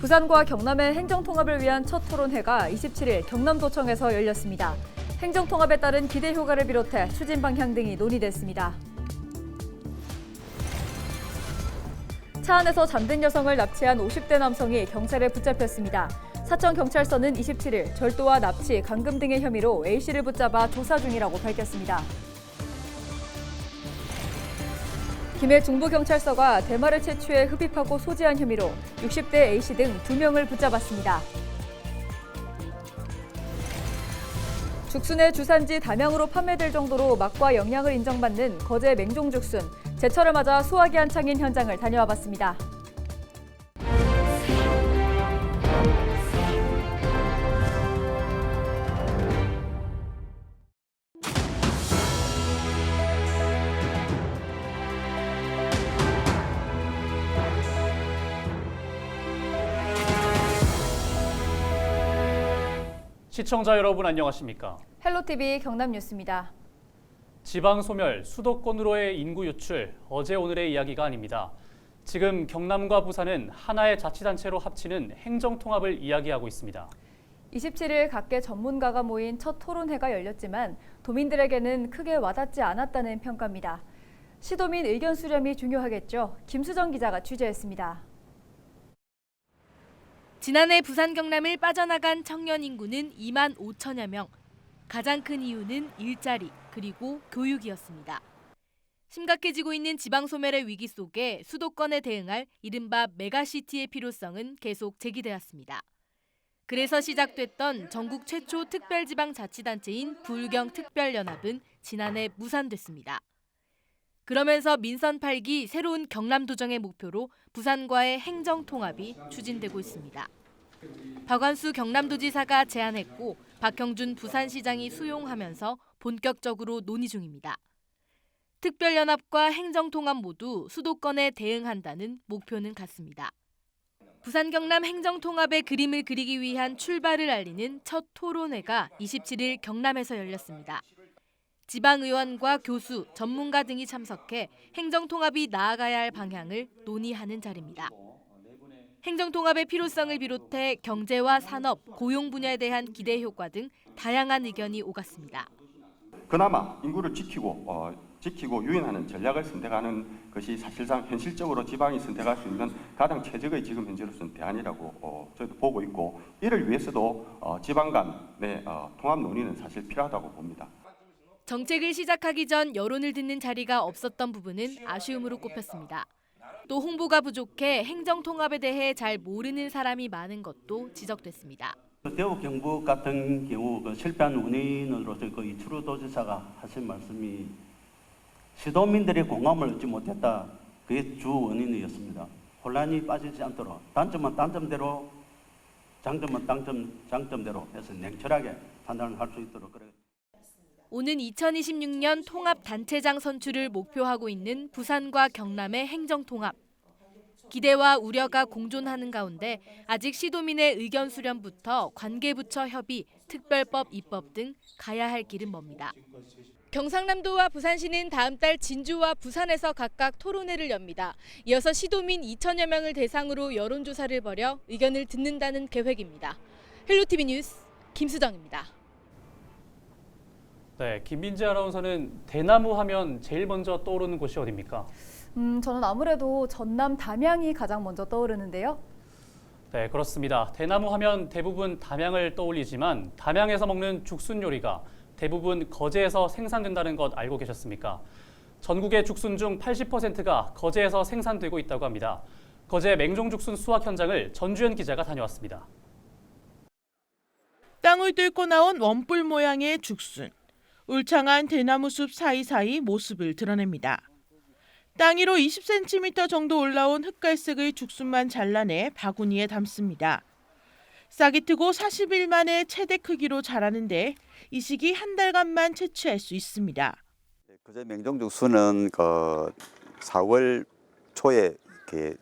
부산과 경남의 행정통합을 위한 첫 토론회가 27일 경남도청에서 열렸습니다. 행정통합에 따른 기대 효과를 비롯해 추진 방향 등이 논의됐습니다. 차 안에서 잠든 여성을 납치한 50대 남성이 경찰에 붙잡혔습니다. 사천 경찰서는 27일 절도와 납치, 감금 등의 혐의로 A 씨를 붙잡아 조사 중이라고 밝혔습니다. 김해 중부경찰서가 대마를 채취해 흡입하고 소지한 혐의로 60대 A 씨등 두명을 붙잡았습니다. 죽순의 주산지 담양으로 판매될 정도로 맛과 영양을 인정받는 거제 맹종 죽순. 제철을 맞아 수확이 한창인 현장을 다녀와 봤습니다. 시청자 여러분 안녕하십니까? 헬로티비 경남뉴스입니다. 지방 소멸, 수도권으로의 인구 유출, 어제 오늘의 이야기가 아닙니다. 지금 경남과 부산은 하나의 자치단체로 합치는 행정통합을 이야기하고 있습니다. 27일 각계 전문가가 모인 첫 토론회가 열렸지만 도민들에게는 크게 와닿지 않았다는 평가입니다. 시도민 의견 수렴이 중요하겠죠. 김수정 기자가 취재했습니다. 지난해 부산 경남을 빠져나간 청년 인구는 2만 5천여 명. 가장 큰 이유는 일자리 그리고 교육이었습니다. 심각해지고 있는 지방 소멸의 위기 속에 수도권에 대응할 이른바 메가시티의 필요성은 계속 제기되었습니다. 그래서 시작됐던 전국 최초 특별지방자치단체인 불경특별연합은 지난해 무산됐습니다. 그러면서 민선 8기 새로운 경남 도정의 목표로 부산과의 행정 통합이 추진되고 있습니다. 박완수 경남도지사가 제안했고 박형준 부산시장이 수용하면서 본격적으로 논의 중입니다. 특별연합과 행정통합 모두 수도권에 대응한다는 목표는 같습니다. 부산 경남 행정통합의 그림을 그리기 위한 출발을 알리는 첫 토론회가 27일 경남에서 열렸습니다. 지방의원과 교수, 전문가 등이 참석해 행정통합이 나아가야 할 방향을 논의하는 자리입니다. 행정통합의 필요성을 비롯해 경제와 산업, 고용 분야에 대한 기대 효과 등 다양한 의견이 오갔습니다. 그나마 인구를 지키고 어, 지키고 유인하는 전략을 선택하는 것이 사실상 현실적으로 지방이 선택할 수 있는 가장 최적의 지금 현재로서는 대안이라고 어, 저희도 보고 있고 이를 위해서도 어, 지방 간의 어, 통합 논의는 사실 필요하다고 봅니다. 정책을 시작하기 전 여론을 듣는 자리가 없었던 부분은 아쉬움으로 꼽혔습니다. 또 홍보가 부족해 행정 통합에 대해 잘 모르는 사람이 많은 것도 지적됐습니다. 대구 경북 같은 경우 그 실패한 원인으로서 그 이철우 도지사가 하신 말씀이 시도민들의 공감을 얻지 못했다. 그게 주 원인이었습니다. 혼란이 빠지지 않도록 단점은 단점대로 장점은 장점, 장점대로 해서 냉철하게 판단을 할 수 있도록 그래. 오는 2026년 통합 단체장 선출을 목표하고 있는 부산과 경남의 행정통합. 기대와 우려가 공존하는 가운데 아직 시도민의 의견 수렴부터 관계부처 협의, 특별법 입법 등 가야 할 길은 멉니다. 경상남도와 부산시는 다음 달 진주와 부산에서 각각 토론회를 엽니다. 이어서 시도민 2천여 명을 대상으로 여론조사를 벌여 의견을 듣는다는 계획입니다. 헬로티비 뉴스 김수정입니다. 네, 김민지 아나운서는 대나무 하면 제일 먼저 떠오르는 곳이 어디입니까? 음, 저는 아무래도 전남 담양이 가장 먼저 떠오르는데요. 네, 그렇습니다. 대나무 하면 대부분 담양을 떠올리지만 담양에서 먹는 죽순 요리가 대부분 거제에서 생산된다는 것 알고 계셨습니까? 전국의 죽순 중 80%가 거제에서 생산되고 있다고 합니다. 거제 맹종 죽순 수확 현장을 전주현 기자가 다녀왔습니다. 땅을 뚫고 나온 원뿔 모양의 죽순. 울창한 대나무 숲 사이사이 모습을 드러냅니다. 땅 위로 20cm 정도 올라온 흑갈색의 죽순만 잘라내 바구니에 담습니다. 싹이 트고 40일 만에 최대 크기로 자라는데 이 시기 한 달간만 채취할 수 있습니다. 그제 맹종죽순은 그 4월 초에 이렇게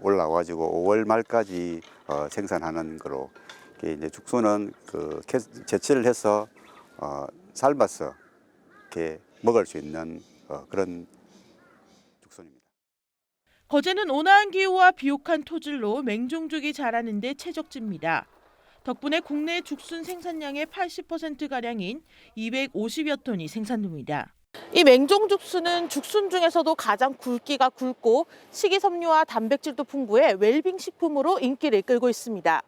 올라와가지고 5월 말까지 어, 생산하는 거로 이제 죽순은 그 캐- 채취를 해서 어, 삶아서 이렇게 먹을 수 있는 어, 그런 죽순입니다. 거제는 온화한 기후와 비옥한 토질로 맹종죽이 자라는 데 최적지입니다. 덕분에 국내 죽순 생산량의 80%가량인 250여 톤이 생산됩니다. 이 맹종죽순은 죽순 중에서도 가장 굵기가 굵고 식이섬유와 단백질도 풍부해 웰빙 식품으로 인기를 끌고 있습니다.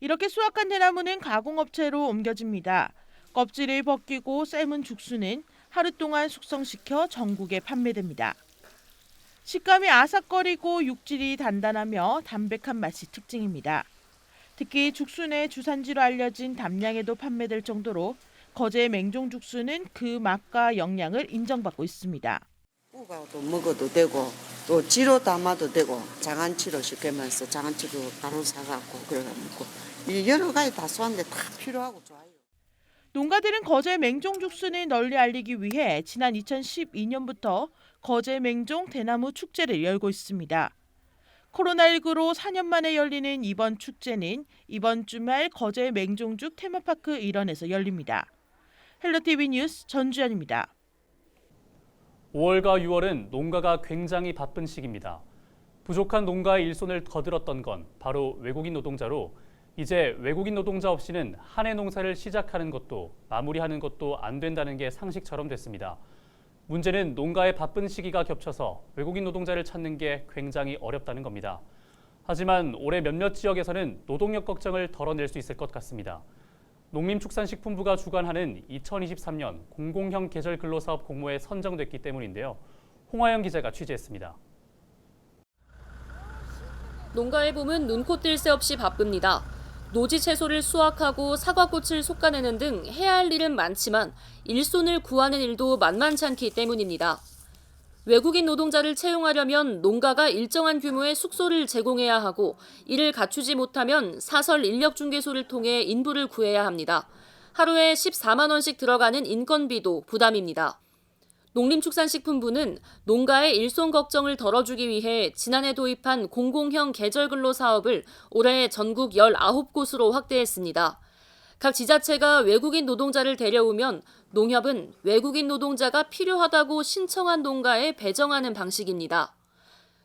이렇게 수확한 대나무는 가공업체로 옮겨집니다. 껍질을 벗기고 삶은 죽순은 하루 동안 숙성시켜 전국에 판매됩니다. 식감이 아삭거리고 육질이 단단하며 담백한 맛이 특징입니다. 특히 죽순의 주산지로 알려진 담양에도 판매될 정도로 거제 맹종 죽순은 그 맛과 영양을 인정받고 있습니다. 우가도 먹어도 되고 또 지로 담아도 되고 장안치로 시키면서 장안치로 바로 사갖고 그래 먹고 이 여러 가지 다 쏘는데 다 필요하고 좋아요. 농가들은 거제 맹종 죽순을 널리 알리기 위해 지난 2012년부터 거제 맹종 대나무 축제를 열고 있습니다. 코로나19로 4년 만에 열리는 이번 축제는 이번 주말 거제 맹종죽 테마파크 일원에서 열립니다. 헬로티비 뉴스 전주현입니다. 5월과 6월은 농가가 굉장히 바쁜 시기입니다. 부족한 농가의 일손을 거들었던 건 바로 외국인 노동자로 이제 외국인 노동자 없이는 한 해 농사를 시작하는 것도 마무리하는 것도 안 된다는 게 상식처럼 됐습니다. 문제는 농가의 바쁜 시기가 겹쳐서 외국인 노동자를 찾는 게 굉장히 어렵다는 겁니다. 하지만 올해 몇몇 지역에서는 노동력 걱정을 덜어낼 수 있을 것 같습니다. 농림축산식품부가 주관하는 2023년 공공형 계절 근로사업 공모에 선정됐기 때문인데요. 홍화영 기자가 취재했습니다. 농가의 봄은 눈코 뜰 새 없이 바쁩니다. 노지 채소를 수확하고 사과꽃을 솎아내는 등 해야 할 일은 많지만 일손을 구하는 일도 만만치 않기 때문입니다. 외국인 노동자를 채용하려면 농가가 일정한 규모의 숙소를 제공해야 하고 이를 갖추지 못하면 사설 인력 중개소를 통해 인부를 구해야 합니다. 하루에 14만 원씩 들어가는 인건비도 부담입니다. 농림축산식품부는 농가의 일손 걱정을 덜어주기 위해 지난해 도입한 공공형 계절근로 사업을 올해 전국 19곳으로 확대했습니다. 각 지자체가 외국인 노동자를 데려오면 농협은 외국인 노동자가 필요하다고 신청한 농가에 배정하는 방식입니다.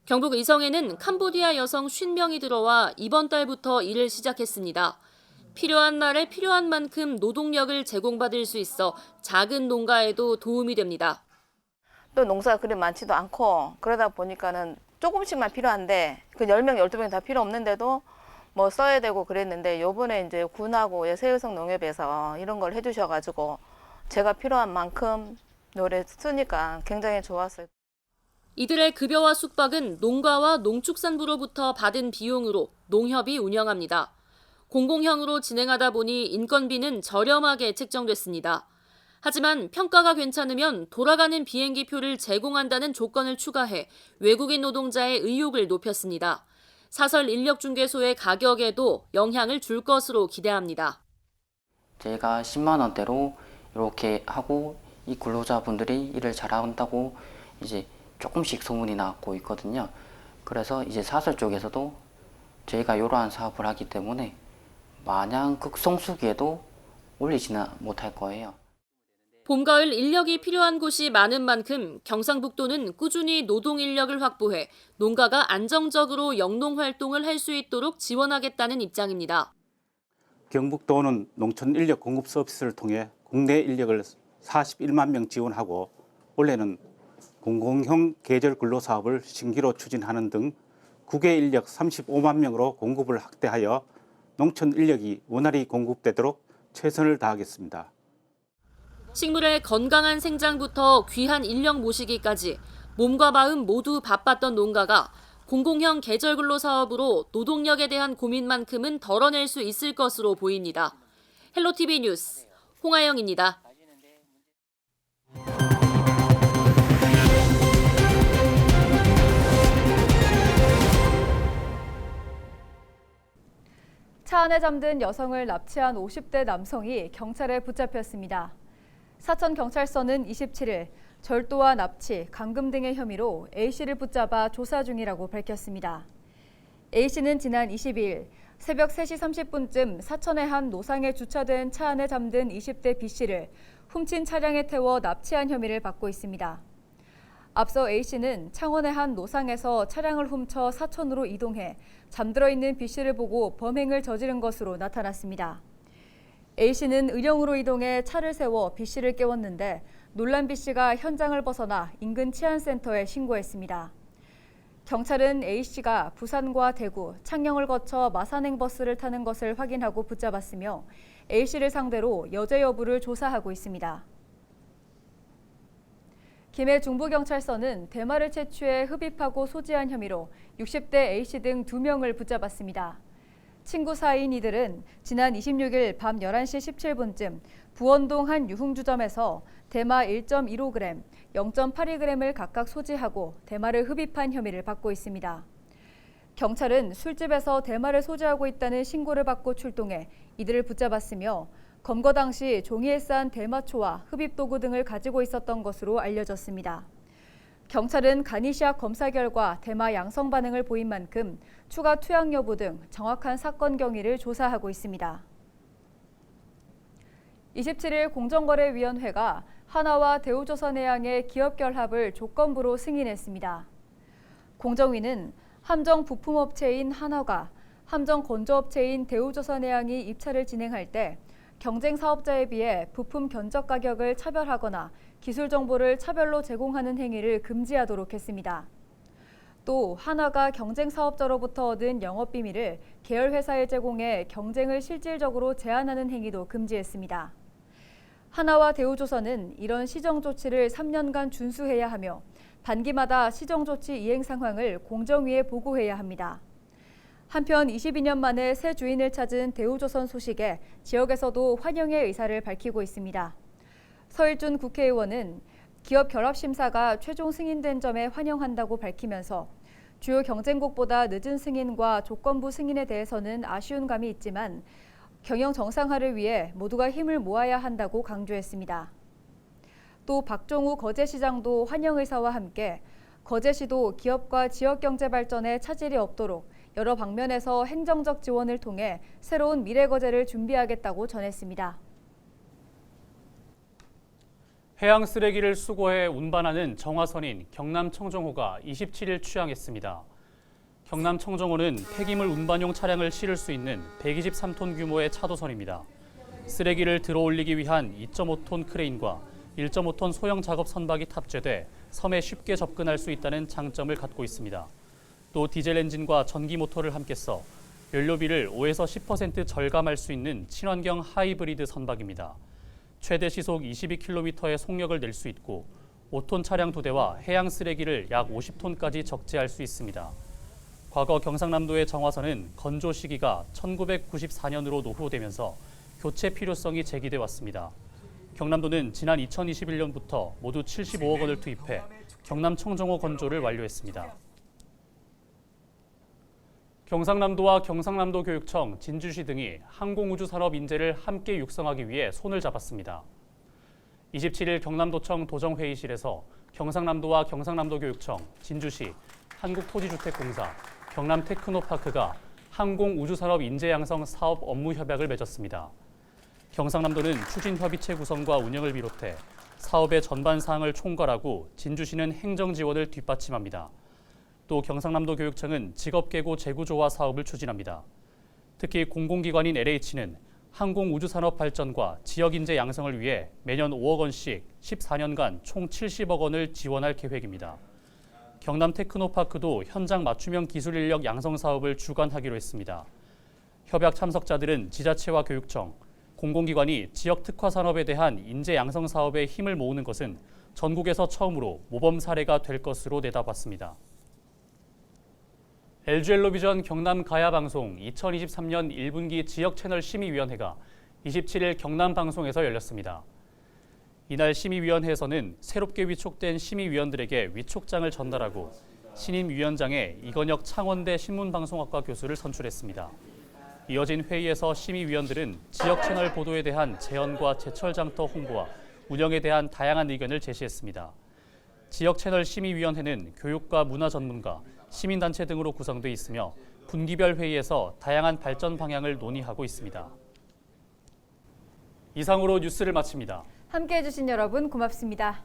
경북 의성에는 캄보디아 여성 50명이 들어와 이번 달부터 일을 시작했습니다. 필요한 날에 필요한 만큼 노동력을 제공받을 수 있어 작은 농가에도 도움이 됩니다. 또 농사가 그리 많지도 않고 그러다 보니까는 조금씩만 필요한데 그 10명, 12명 다 필요 없는데도 뭐 써야 되고 그랬는데 요번에 이제 군하고 세일성 농협에서 이런 걸 해주셔 가지고 제가 필요한 만큼 노래 쓰니까 굉장히 좋았어요. 이들의 급여와 숙박은 농가와 농축산부로부터 받은 비용으로 농협이 운영합니다. 공공형으로 진행하다 보니 인건비는 저렴하게 책정됐습니다. 하지만 평가가 괜찮으면 돌아가는 비행기 표를 제공한다는 조건을 추가해 외국인 노동자의 의욕을 높였습니다. 사설 인력 중개소의 가격에도 영향을 줄 것으로 기대합니다. 제가 10만 원대로 이렇게 하고 이 근로자분들이 일을 잘한다고 이제 조금씩 소문이 나고 있거든요. 그래서 이제 사설 쪽에서도 저희가 이러한 사업을 하기 때문에 마냥 극성수기에도 올리지는 못할 거예요. 봄, 가을 인력이 필요한 곳이 많은 만큼 경상북도는 꾸준히 노동 인력을 확보해 농가가 안정적으로 영농 활동을 할 수 있도록 지원하겠다는 입장입니다. 경북도는 농촌 인력 공급 서비스를 통해 국내 인력을 41만 명 지원하고 올해는 공공형 계절 근로 사업을 신기로 추진하는 등 국외 인력 35만 명으로 공급을 확대하여 농촌 인력이 원활히 공급되도록 최선을 다하겠습니다. 식물의 건강한 생장부터 귀한 인력 모시기까지 몸과 마음 모두 바빴던 농가가 공공형 계절근로 사업으로 노동력에 대한 고민만큼은 덜어낼 수 있을 것으로 보입니다. 헬로티비 뉴스 홍아영입니다. 차 안에 잠든 여성을 납치한 50대 남성이 경찰에 붙잡혔습니다. 사천 경찰서는 27일 절도와 납치, 감금 등의 혐의로 A 씨를 붙잡아 조사 중이라고 밝혔습니다. A 씨는 지난 22일 새벽 3시 30분쯤 사천의 한 노상에 주차된 차 안에 잠든 20대 B 씨를 훔친 차량에 태워 납치한 혐의를 받고 있습니다. 앞서 A씨는 창원의 한 노상에서 차량을 훔쳐 사천으로 이동해 잠들어 있는 B씨를 보고 범행을 저지른 것으로 나타났습니다. A씨는 의령으로 이동해 차를 세워 B씨를 깨웠는데 놀란 B씨가 현장을 벗어나 인근 치안센터에 신고했습니다. 경찰은 A씨가 부산과 대구, 창녕을 거쳐 마산행 버스를 타는 것을 확인하고 붙잡았으며 A씨를 상대로 여죄 여부를 조사하고 있습니다. 김해 중부경찰서는 대마를 채취해 흡입하고 소지한 혐의로 60대 A씨 등 2명을 붙잡았습니다. 친구 사이인 이들은 지난 26일 밤 11시 17분쯤 부원동 한 유흥주점에서 대마 1.15g, 0.82g을 각각 소지하고 대마를 흡입한 흡입한 받고 있습니다. 경찰은 술집에서 대마를 소지하고 있다는 신고를 받고 출동해 이들을 붙잡았으며 검거 당시 종이에 싼 대마초와 흡입 도구 등을 가지고 있었던 것으로 알려졌습니다. 경찰은 가니시약 검사 결과 대마 양성 반응을 보인 만큼 추가 투약 여부 등 정확한 사건 경위를 조사하고 있습니다. 27일 공정거래위원회가 하나와 대우조선해양의 기업 결합을 조건부로 승인했습니다. 공정위는 함정 부품업체인 하나가 함정 건조업체인 대우조선해양이 입찰을 진행할 때 경쟁 사업자에 비해 부품 견적 가격을 차별하거나 기술 정보를 차별로 제공하는 행위를 금지하도록 했습니다. 또 하나가 경쟁 사업자로부터 얻은 영업 비밀을 계열 회사에 제공해 경쟁을 실질적으로 제한하는 행위도 금지했습니다. 하나와 대우조선은 이런 시정 조치를 3년간 준수해야 하며 반기마다 시정 조치 이행 상황을 공정위에 보고해야 합니다. 한편 22년 만에 새 주인을 찾은 대우조선 소식에 지역에서도 환영의 의사를 밝히고 있습니다. 서일준 국회의원은 기업 결합 심사가 최종 승인된 점에 환영한다고 밝히면서 주요 경쟁국보다 늦은 승인과 조건부 승인에 대해서는 아쉬운 감이 있지만 경영 정상화를 위해 모두가 힘을 모아야 한다고 강조했습니다. 또 박종우 거제시장도 환영 의사와 함께 거제시도 기업과 지역 경제 발전에 차질이 없도록 여러 방면에서 행정적 지원을 통해 새로운 미래 거제를 준비하겠다고 전했습니다. 해양 쓰레기를 수거해 운반하는 정화선인 경남 청정호가 27일 취항했습니다. 경남 청정호는 폐기물 운반용 차량을 실을 수 있는 123톤 규모의 차도선입니다. 쓰레기를 들어 올리기 위한 2.5톤 크레인과 1.5톤 소형 작업 선박이 탑재돼 섬에 쉽게 접근할 수 있다는 장점을 갖고 있습니다. 또 디젤 엔진과 전기 모터를 함께 써 연료비를 5에서 10% 절감할 수 있는 친환경 하이브리드 선박입니다. 최대 시속 22km의 속력을 낼 수 있고 5톤 차량 두 대와 해양 쓰레기를 약 50톤까지 적재할 수 있습니다. 과거 경상남도의 정화선은 건조 시기가 1994년으로 노후되면서 교체 필요성이 제기돼 왔습니다. 경남도는 지난 2021년부터 모두 75억 원을 투입해 경남 청정호 건조를 완료했습니다. 경상남도와 경상남도 교육청, 진주시 등이 항공우주산업 인재를 함께 육성하기 위해 손을 잡았습니다. 27일 경남도청 도정회의실에서 경상남도와 경상남도 교육청, 진주시, 한국토지주택공사, 경남테크노파크가 항공우주산업 인재 양성 사업 업무 협약을 맺었습니다. 경상남도는 추진협의체 구성과 운영을 비롯해 사업의 전반 사항을 총괄하고 진주시는 행정 지원을 뒷받침합니다. 또 경상남도 교육청은 직업계고 재구조화 사업을 추진합니다. 특히 공공기관인 LH는 항공우주산업 발전과 지역인재 양성을 위해 매년 5억 원씩 14년간 총 70억 원을 지원할 계획입니다. 경남 테크노파크도 현장 맞춤형 기술 인력 양성 사업을 주관하기로 했습니다. 협약 참석자들은 지자체와 교육청, 공공기관이 지역 특화 산업에 대한 인재 양성 사업에 힘을 모으는 것은 전국에서 처음으로 모범 사례가 될 것으로 내다봤습니다. LG엘로비전 경남 가야 방송 2023년 1분기 지역 채널 심의위원회가 27일 경남 방송에서 열렸습니다. 이날 심의위원회에서는 새롭게 위촉된 심의위원들에게 위촉장을 전달하고 신임 위원장에 이건혁 창원대 신문방송학과 교수를 선출했습니다. 이어진 회의에서 심의위원들은 지역 채널 보도에 대한 재현과 제철 장터 홍보와 운영에 대한 다양한 의견을 제시했습니다. 지역 채널 심의위원회는 교육과 문화 전문가, 시민단체 등으로 구성돼 있으며 분기별 회의에서 다양한 발전 방향을 논의하고 있습니다. 이상으로 뉴스를 마칩니다. 함께해 주신 여러분 고맙습니다.